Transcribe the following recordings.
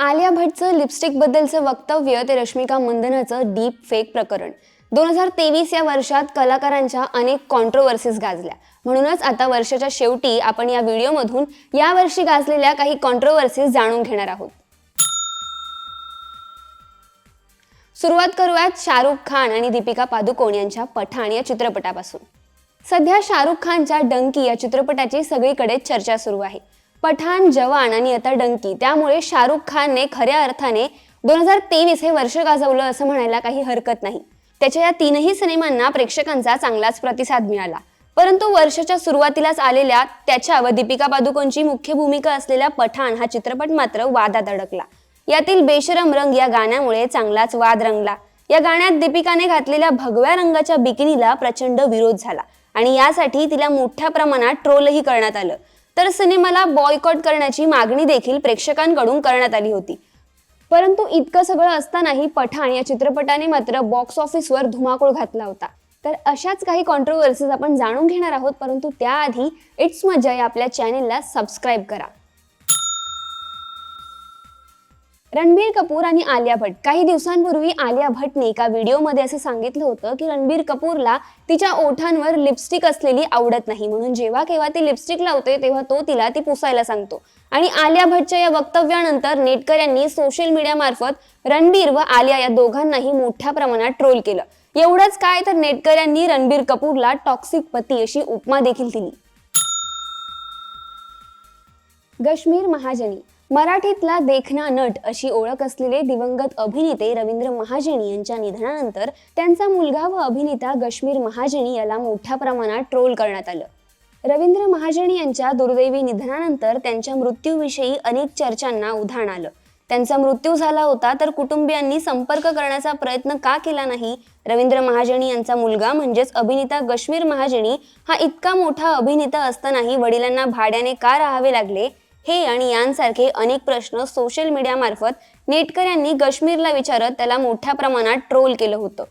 आलिया भट्टचं लिपस्टिकबद्दलचं वक्तव्य ते Rashmika मंदनाचं deep fake प्रकरण. दोन हजार तेवीस या वर्षात कलाकारांच्या अनेक कॉन्ट्रोवर्सीज गाजल्या. म्हणूनच आता वर्षाच्या शेवटी आपण या व्हिडिओमधून यावर्षी गाजलेल्या काही कॉन्ट्रोवर्सीज जाणून घेणार आहोत. सुरुवात करूयात शाहरुख खान आणि दीपिका पादुकोण यांच्या पठाण या चित्रपटापासून. सध्या शाहरुख खानच्या डंकी या चित्रपटाची सगळीकडे चर्चा सुरू आहे. पठाण जवान आणि आता डंकी. त्यामुळे शाहरुख खानने खऱ्या अर्थाने दोन हजार तेवीस हे वर्ष गाजवलं असं म्हणायला काही हरकत नाही. त्याच्या या तीनही सिनेमांना प्रेक्षकांचा चांगलाच प्रतिसाद मिळाला. परंतु वर्षाच्या सुरुवातीलाच आलेल्या त्याच्या व दीपिका पादुकोणची मुख्य भूमिका असलेल्या पठाण हा चित्रपट मात्र वादात अडकला. यातील बेशरम रंग या गाण्यामुळे चांगलाच वाद रंगला. या गाण्यात दीपिकाने घातलेल्या भगव्या रंगाच्या बिकिनीला प्रचंड विरोध झाला आणि यासाठी तिला मोठ्या प्रमाणात ट्रोलही करण्यात आलं. तर सिनेमाला बॉयकॉट करण्याची मागणी देखील प्रेक्षकांकडून करण्यात आली होती. परंतु इतकं सगळं असतानाही पठाण या चित्रपटाने मात्र बॉक्स ऑफिसवर धुमाकूळ घातला होता. तर अशाच काही कॉन्ट्रोवर्सीज आपण जाणून घेणार आहोत परंतु त्याआधी इट्स मजा या आपल्या चॅनेलला सबस्क्राईब करा. रणबीर कपूर आणि आलिया भट्ट काही दिवसांपूर्वी आलिया भट्टने एका व्हिडिओमध्ये असं सांगितलं होतं की रणबीर कपूरला तिच्या ओठांवर लिपस्टिक असलेली आवडत नाही. म्हणून जेव्हा केव्हा ती लिपस्टिक लावते तेव्हा तो तिला ती पुसायला सांगतो. आणि आलिया भट्टच्या या वक्तव्यानंतर नेटकऱ्यांनी सोशल मीडियामार्फत रणबीर व आलिया या दोघांनाही मोठ्या प्रमाणात ट्रोल केलं. एवढंच काय तर नेटकऱ्यांनी रणबीर कपूरला टॉक्सिक पती अशी उपमा देखील दिली. गश्मीर महाजनी. मराठीतला देखना नट अशी ओळख असलेले दिवंगत अभिनेते रवींद्र महाजनी यांच्या निधनानंतर त्यांचा मुलगा व अभिनेता गश्मीर महाजनी याला मोठ्या प्रमाणात ट्रोल करण्यात आलं. रवींद्र महाजनी यांच्या दुर्दैवी निधनानंतर त्यांच्या मृत्यूविषयी अनेक चर्चांना उधाण आलं. त्यांचा मृत्यू झाला होता तर कुटुंबियांनी संपर्क करण्याचा प्रयत्न का केला नाही? रवींद्र महाजनी यांचा मुलगा म्हणजेच अभिनेता गश्मीर महाजनी हा इतका मोठा अभिनेता असतानाही वडिलांना भाड्याने का राहावे लागले? हे आणि यांसारखे अनेक प्रश्न सोशल मीडियामार्फत नेटकऱ्यांनी कश्मीरला विचारत त्याला मोठ्या प्रमाणात ट्रोल केलं होतं.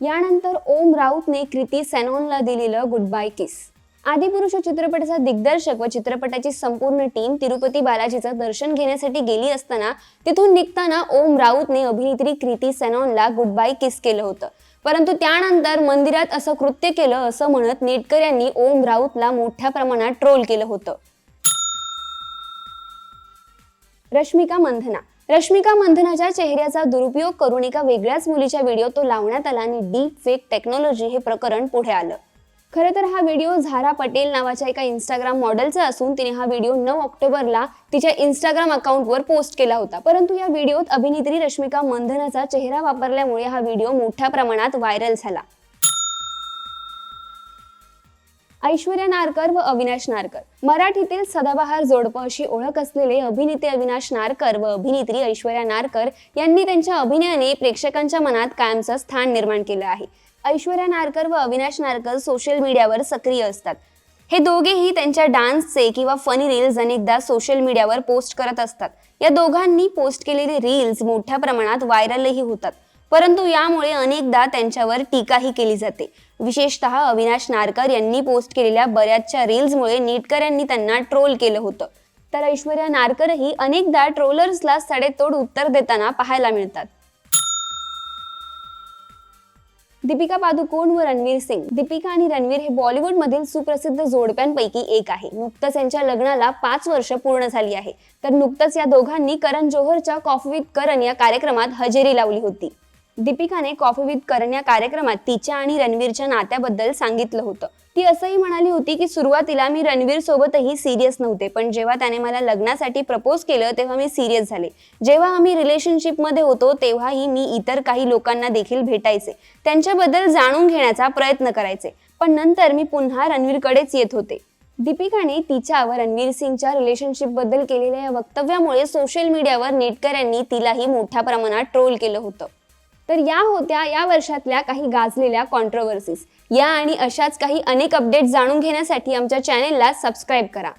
यानंतर ओम राऊतने कृती सॅनॉनला दिलेलं गुड बाय किस आदिपुरुष चित्रपटाचा दिग्दर्शक व चित्रपटाची संपूर्ण टीम तिरुपती बालाजीचं दर्शन घेण्यासाठी गेली असताना तिथून निघताना ओम राऊतने अभिनेत्री कृती सॅनॉनला गुड बाय किस केलं होतं. परंतु त्यानंतर मंदिरात असं कृत्य केलं असं म्हणत नेटकर यांनी ओम राऊतला मोठ्या प्रमाणात ट्रोल केलं होतं. रश्मिका मंधना. रश्मिका मंधनाच्या चेहऱ्याचा दुरुपयोग करून एका वेगळ्याच मुलीच्या व्हिडिओ तो लावण्यात आला आणि डीप फेक टेक्नॉलॉजी हे प्रकरण पुढे आलं. खरं तर हा व्हिडिओ झारा पटेल नावाच्या एका इंस्टाग्राम मॉडेलचा असून तिने हा व्हिडिओ नऊ ऑक्टोबरला तिच्या इंस्टाग्राम अकाउंटवर पोस्ट केला होता. परंतु या व्हिडिओत अभिनेत्री रश्मिका मंधनाचा चेहरा वापरल्यामुळे हा व्हिडिओ मोठ्या प्रमाणात व्हायरल झाला. ऐश्वर्या नारकर व अविनाश नारकर. मराठीतील सदाबहार जोडपं अशी ओळख असलेले अभिनेते अविनाश नारकर व अभिनेत्री ऐश्वर्या नारकर यांनी त्यांच्या अभिनयाने प्रेक्षकांच्या मनात कायमचं स्थान निर्माण केलं आहे. ऐश्वर्या नारकर व अविनाश नारकर सोशल मीडियावर सक्रिय असतात. हे दोघेही त्यांच्या डान्सचे किंवा फनी रील्स अनेकदा सोशल मीडियावर पोस्ट करत असतात. या दोघांनी पोस्ट केलेले रील्स मोठ्या प्रमाणात व्हायरलही होतात. परंतु यामुळे अनेकदा त्यांच्यावर टीकाही केली जाते. विशेषतः अविनाश नारकर यांनी पोस्ट केलेल्या बऱ्याचशा रील्समुळे नेटकऱ्यांनी त्यांना ट्रोल केलं होतं. तर ऐश्वर्या नारकरही अनेकदा ट्रोलर्सला सडेतोड उत्तर देताना पाहायला मिळतात. दीपिका पादुकोण व रणवीर सिंग. दीपिका आणि रणवीर हे बॉलिवूड मधील सुप्रसिद्ध जोडप्यांपैकी एक आहे. नुकतंच यांच्या लग्नाला पाच वर्ष पूर्ण झाली आहे. तर नुकतंच या दोघांनी करण जोहरच्या कॉफी विथ करण या कार्यक्रमात हजेरी लावली होती. दीपिकाने कॉफी विथ करण या कार्यक्रमात तिच्या आणि रणवीरच्या नात्याबद्दल सांगितलं होतं. ती असंही म्हणाली होती की सुरुवातीला मी रणवीर सोबतही सिरियस नव्हते पण जेव्हा त्याने मला लग्नासाठी प्रपोज केलं तेव्हा मी सिरियस झाले. जेव्हा आम्ही रिलेशनशिपमध्ये होतो तेव्हाही मी इतर काही लोकांना देखील भेटायचे. त्यांच्याबद्दल जाणून घेण्याचा प्रयत्न करायचे. पण नंतर मी पुन्हा रणवीरकडेच येत होते. दीपिकाने तिच्या व रणवीर सिंगच्या रिलेशनशिपबद्दल केलेल्या या वक्तव्यामुळे सोशल मीडियावर नेटकऱ्यांनी तिलाही मोठ्या प्रमाणात ट्रोल केलं होतं. तर या होत्या या वर्षातल्या काही गाजलेल्या कॉन्ट्रोवर्सीज या आणि अशाच काही अनेक अपडेट जाणून घेण्यासाठी आमच्या चॅनेलला सबस्क्राईब करा.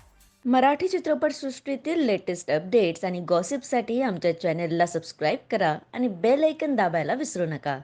मराठी चित्रपटसृष्टीतील लेटेस्ट अपडेट्स आणि गॉसिपसाठी आमच्या चॅनेलला सबस्क्राईब करा आणि बेल ऐकन दाबायला विसरू नका.